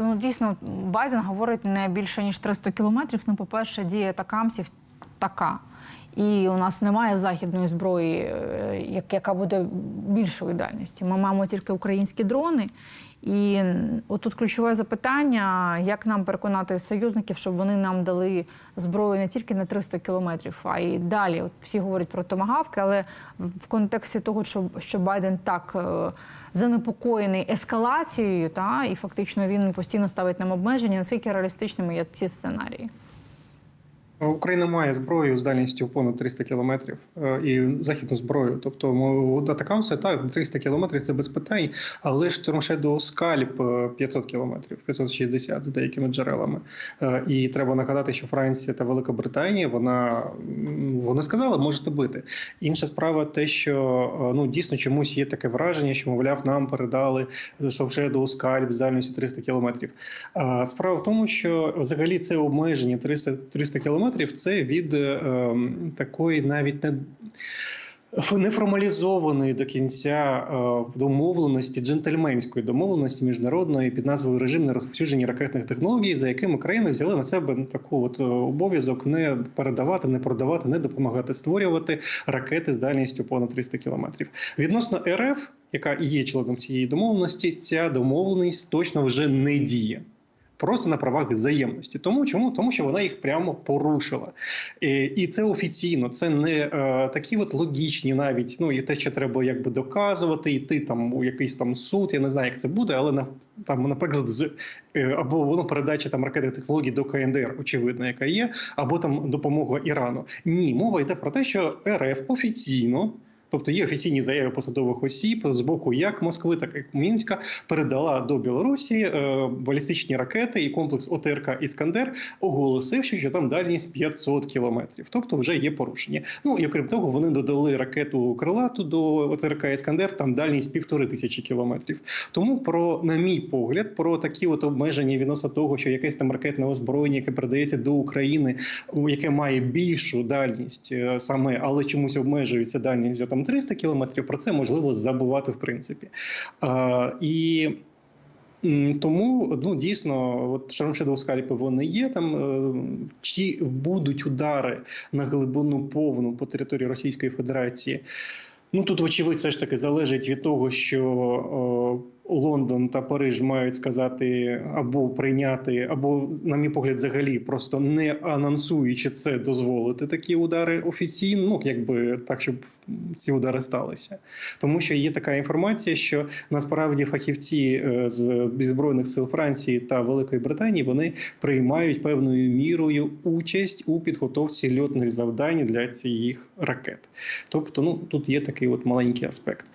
ну дійсно Байден говорить не більше ніж 300 кілометрів. Ну, по-перше, дія такамсів така. І у нас немає західної зброї, е, як- яка буде більшої дальності. Ми маємо тільки українські дрони. І отут ключове запитання: як нам переконати союзників, щоб вони нам дали зброю не тільки на 300 кілометрів, а й далі. От всі говорять про томагавки, але в контексті того, що, що Байден так е, занепокоєний ескалацією, та і фактично він постійно ставить нам обмеження, наскільки реалістичними є ці сценарії. Україна має зброю з дальністю понад 300 кілометрів е, і західну зброю. Тобто атакамси так 300 кілометрів це без питань, але ж Shadow е, 500 кілометрів, 560 за деякими джерелами. Е, І треба нагадати, що Франція та Велика Британія вона вони сказали, можете бити. Інша справа, те, що е, ну дійсно чомусь є таке враження, що мовляв, нам передали Shadow Scalp з дальністю 300 кілометрів. Справа в тому, що взагалі це обмеження 300, 300 кілометрів це від е, ем, такої навіть не. Неформалізованої до кінця е, домовленості, джентльменської домовленості міжнародної під назвою режим нерозповсюдження ракетних технологій, за якими країни взяли на себе таку от е, обов'язок не передавати, не продавати, не допомагати створювати ракети з дальністю понад 300 кілометрів. Відносно РФ, яка і є членом цієї домовленості, ця домовленість точно вже не діє. Просто на правах взаємності. Тому чому? Тому що вона їх прямо порушила. І, і це офіційно, це не е, такі от логічні, навіть ну і те, що треба якби доказувати, йти там у якийсь там суд. Я не знаю, як це буде, але на там, наприклад, з е, або воно передача там ракетних технологій до КНДР, очевидно, яка є, або там допомога Ірану. Ні, мова йде про те, що РФ офіційно. Тобто є офіційні заяви посадових осіб з боку як Москви, так і Мінська передала до Білорусі е, балістичні ракети і комплекс ОТРК Іскандер, оголосивши, що там дальність 500 кілометрів. Тобто вже є порушення. Ну і окрім того, вони додали ракету крилату до ОТРК Іскандер, там дальність півтори тисячі кілометрів. Тому про, на мій погляд, про такі от обмеження відносно того, що якесь там ракетне озброєння, яке передається до України, яке має більшу дальність е, саме, але чомусь обмежується дальністю там 300 кілометрів. Про це можливо забувати в принципі. А, і тому ну дійсно, от шармшедов скальпи вони є там. е, Чи будуть удари на глибину повну по території Російської Федерації? Ну тут, вочевидь, все ж таки залежить від того, що Лондон та Париж мають сказати або прийняти, або, на мій погляд, взагалі просто не анонсуючи це, дозволити такі удари офіційно, ну якби так, щоб ці удари сталися. Тому що є така інформація, що насправді фахівці е, з збройних сил Франції та Великої Британії вони приймають певною мірою участь у підготовці льотних завдань для цих ракет. Тобто, ну тут є такий от маленький аспект.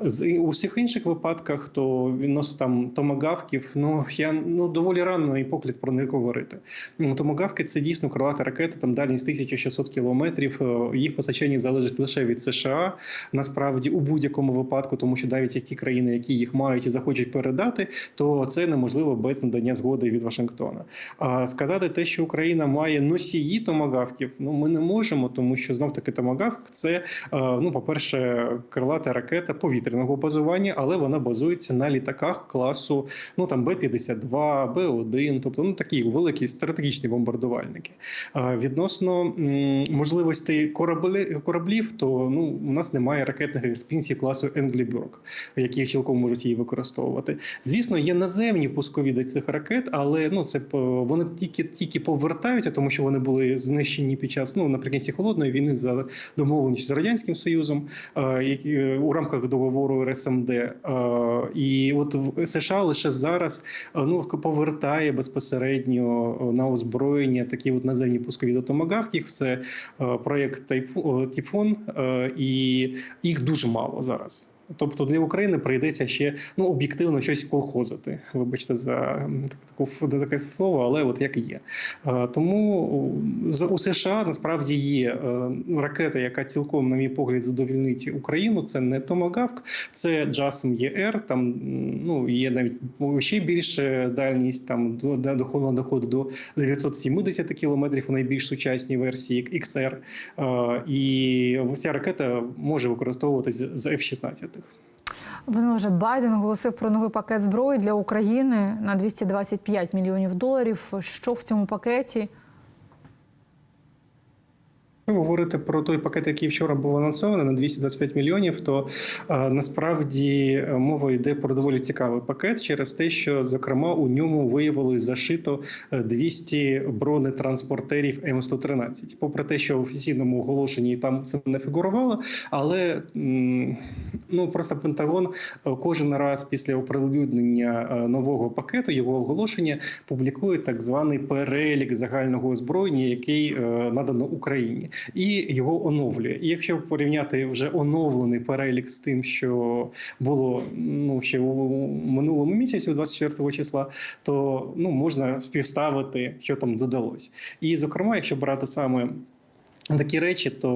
З у всіх інших випадках, то відносно там томагавків, ну я ну доволі рано і погляд про них говорити. Ну, Томагавки це дійсно крилата ракета, там дальність 1600 кілометрів. е, Їх постачання залежить лише від США. Насправді, у будь-якому випадку, тому що навіть ті країни, які їх мають і захочуть передати, то це неможливо без надання згоди від Вашингтона. А сказати те, що Україна має носії томагавків, ну ми не можемо, тому що знов таки томагавк це е, ну, по-перше, крилата ракета повітряного базування, але вона базується на літаках класу ну там Б-52, Б-1, тобто ну такі великі стратегічні бомбардувальники. Відносно м, можливостей кораблі, кораблів, то ну у нас немає ракетних експінсій класу Енглібюрг, які цілком можуть її використовувати. Звісно, є наземні пускові цих ракет, але ну це вони тільки тільки повертаються, тому що вони були знищені під час ну наприкінці холодної війни за домовленістю з радянським союзом, які е, у рамках договору РСМД. І от США лише зараз е, ну повертає безпосередньо е, на озброєння такі от наземні пускові до томагавків. Це проект проєкт Тайфу- е, Тіфон, і їх дуже мало зараз. Тобто для України прийдеться ще ну об'єктивно щось колхозити. Вибачте за таку таке слово, але от як є. Тому у США насправді є е, ракета, яка цілком, на мій погляд, задовільнить Україну. Це не Томагавк, це JASM ER, Там ну є навіть ще більше дальність там до до доходу доходить до 970 кілометрів у найбільш сучасній версії XR. І ця ракета може використовуватися з F-16. Пане вже Байден оголосив про новий пакет зброї для України на 225 мільйонів доларів. Що в цьому пакеті? Говорити про той пакет, який вчора був анонсований на 225 мільйонів, то е, насправді е, мова йде про доволі цікавий пакет через те, що зокрема у ньому виявилось зашито е, 200 бронетранспортерів М113. Попри те, що в офіційному оголошенні там це не фігурувало, але м, ну просто Пентагон е, кожен раз після оприлюднення е, нового пакету його оголошення публікує так званий перелік загального озброєння, який е, надано Україні, і його оновлює. І якщо порівняти вже оновлений перелік з тим, що було ну ще у минулому місяці, 24 числа, то ну можна співставити, що там додалось. І зокрема, якщо брати саме. Такі речі, то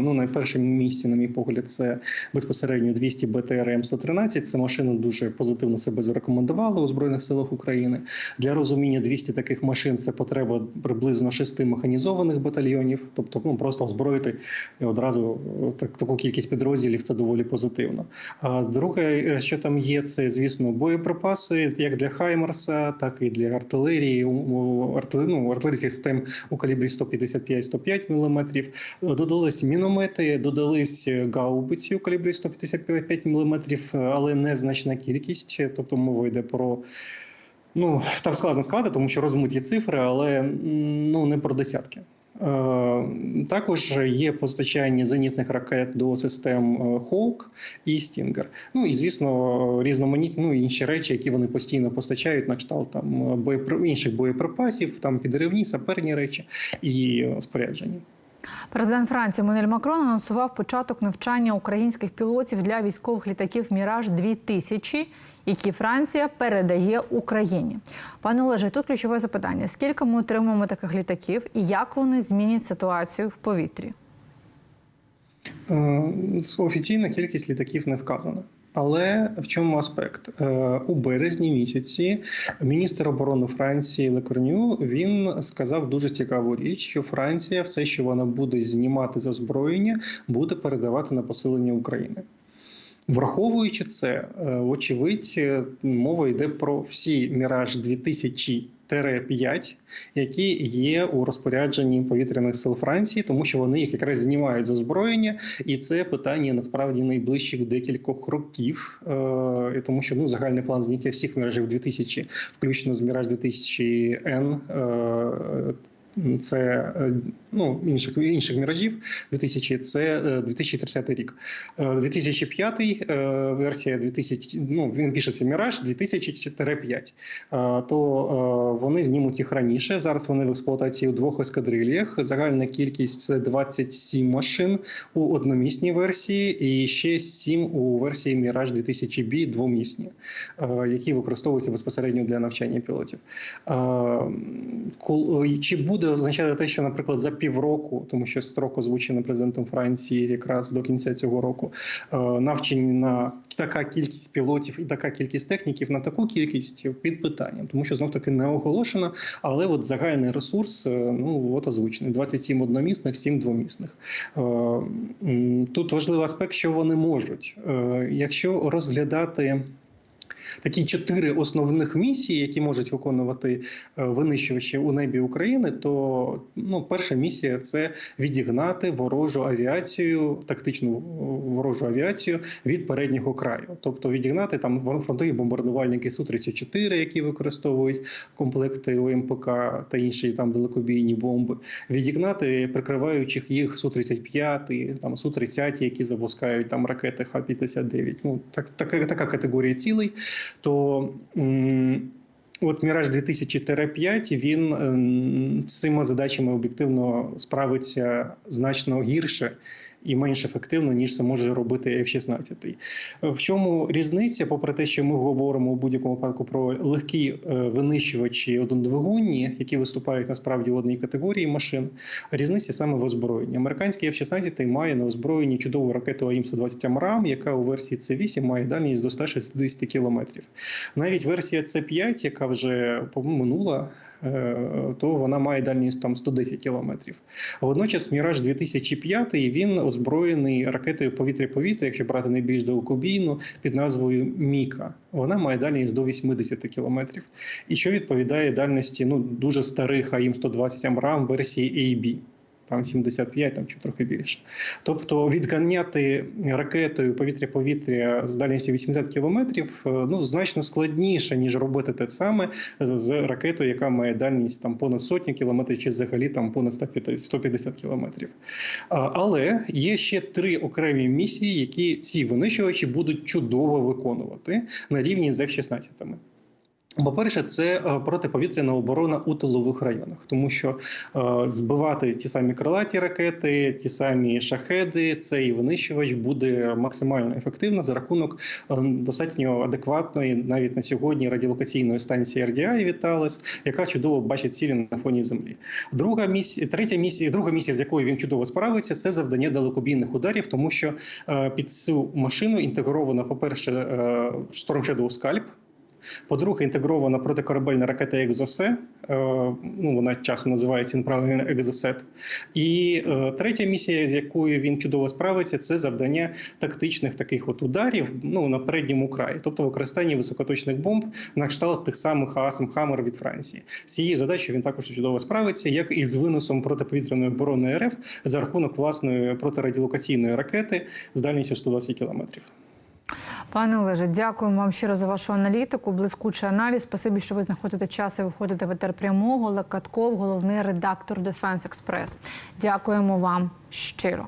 ну на першому місці, на мій погляд, це безпосередньо 200 БТР М113. Це машина дуже позитивно себе зарекомендувала у збройних силах України. Для розуміння 200 таких машин це потреба приблизно шести механізованих батальйонів. Тобто, ну просто озброїти одразу так таку кількість підрозділів. Це доволі позитивно. А друге, що там є, це звісно боєприпаси, як для Хаймерса, так і для артилерії, артилер, ну, артилерійських систем у калібрі 155-105 мм. Додались міномети, додались гаубиці у калібрі 155 мм, але незначна кількість. Тобто мова йде про. Ну, там складно сказати, тому що розмиті цифри, але ну не про десятки. Е, Також є постачання зенітних ракет до систем Hawk і Stinger. Ну і звісно, різноманітні ну, інші речі, які вони постійно постачають на кшталт там боєпри... інших боєприпасів, там підривні, саперні речі і спорядження. Президент Франції Монель Макрон анонсував початок навчання українських пілотів для військових літаків Міраж 2000 які Франція передає Україні. Пане Олеже, тут ключове запитання: скільки ми отримаємо таких літаків і як вони змінять ситуацію в повітрі? Е, Офіційна кількість літаків не вказана. Але в чому аспект у березні місяці міністр оборони Франції Лекорню він сказав дуже цікаву річ, що Франція все, що вона буде знімати з озброєння, буде передавати на посилення України. Враховуючи це, вочевидь, мова йде про всі міраж 2000 5, які є у розпорядженні повітряних сил Франції, тому що вони їх якраз знімають з озброєння, і це питання насправді найближчих декількох років, е, тому що ну загальний план зняття всіх міражів 2000, включно з міраж 2000 Н. Е, це ну інших інших міражів 2000 це 2030 рік. 2005 версія 2000, ну він пишеться міраж 2004-5, то вони знімуть їх раніше. Зараз вони в експлуатації у двох ескадрильях. Загальна кількість це 27 машин у одномісній версії, і ще 7 у версії Міраж 2000 b двомісні, які використовуються безпосередньо для навчання пілотів. Чи буде означати те, що, наприклад, за півроку, тому що строк озвучений президентом Франції якраз до кінця цього року, навчені на така кількість пілотів і така кількість техніків на таку кількість під питанням, тому що знов таки не оголошено, але от загальний ресурс ну от озвучений: 27 одномісних, 7 двомісних. Тут важливий аспект, що вони можуть, якщо розглядати. Такі чотири основних місії, які можуть виконувати винищувачі у небі України, то ну, перша місія це відігнати ворожу авіацію, тактичну ворожу авіацію від переднього краю, тобто відігнати там фронтові бомбардувальники су 34 які використовують комплекти ОМПК та інші там далекобійні бомби, відігнати прикриваючих їх су 35 там су 30 які запускають там ракети Х-59. Ну так така, така категорія цілей то от Міраж 2004-5 він з цими задачами об'єктивно справиться значно гірше. І менш ефективно ніж це може робити F-16. В чому різниця? Попри те, що ми говоримо у будь-якому випадку про легкі винищувачі однодвигунні, які виступають насправді в одній категорії машин. Різниця саме в озброєнні. Американський F-16 має на озброєнні чудову ракету АІМ-120 АМРАМ, яка у версії С8 має дальність до 160 кілометрів. Навіть версія С5, яка вже минула. То вона має дальність там 110 кілометрів. Водночас Міраж 2005 він озброєний ракетою повітря-повітря, якщо брати найбільш довгобійну, під назвою Міка. Вона має дальність до 80 кілометрів. І що відповідає дальності ну, дуже старих АІМ-120 Амрам версії AB. Там 75, там чи трохи більше. Тобто відганяти ракетою повітря-повітря з дальністю 80 кілометрів е, ну, значно складніше, ніж робити те саме з, ракетою, яка має дальність там понад сотню кілометрів, чи взагалі там понад 150, 150 кілометрів. Але є ще три окремі місії, які ці винищувачі будуть чудово виконувати на рівні з F-16. По-перше, це е, протиповітряна оборона у тилових районах, тому що е, збивати ті самі крилаті ракети, ті самі шахеди, цей винищувач буде максимально ефективно за рахунок е, достатньо адекватної, навіть на сьогодні радіолокаційної станції RDI Thales, яка чудово бачить цілі на фоні землі. Друга місія, третя місія, друга місія, з якою він чудово справиться, це завдання далекобійних ударів, тому що під цю машину інтегровано, по-перше, е, Storm Shadow Scalp, по-друге, інтегрована протикорабельна ракета Екзосе. е, Ну, вона часом називається неправильно Екзосет. І е, третя місія, з якою він чудово справиться, це завдання тактичних таких от ударів ну, на передньому краї, тобто використання високоточних бомб на кшталт тих самих Асм Хаммер від Франції. З цією задачею він також чудово справиться, як і з виносом протиповітряної оборони РФ за рахунок власної протирадіолокаційної ракети з дальністю 120 кілометрів. Пане Олеже, дякуємо вам щиро за вашу аналітику, блискучий аналіз. Спасибі, що ви знаходите час і виходите в етер прямого. Лакатков, головний редактор Defense Express. Дякуємо вам щиро.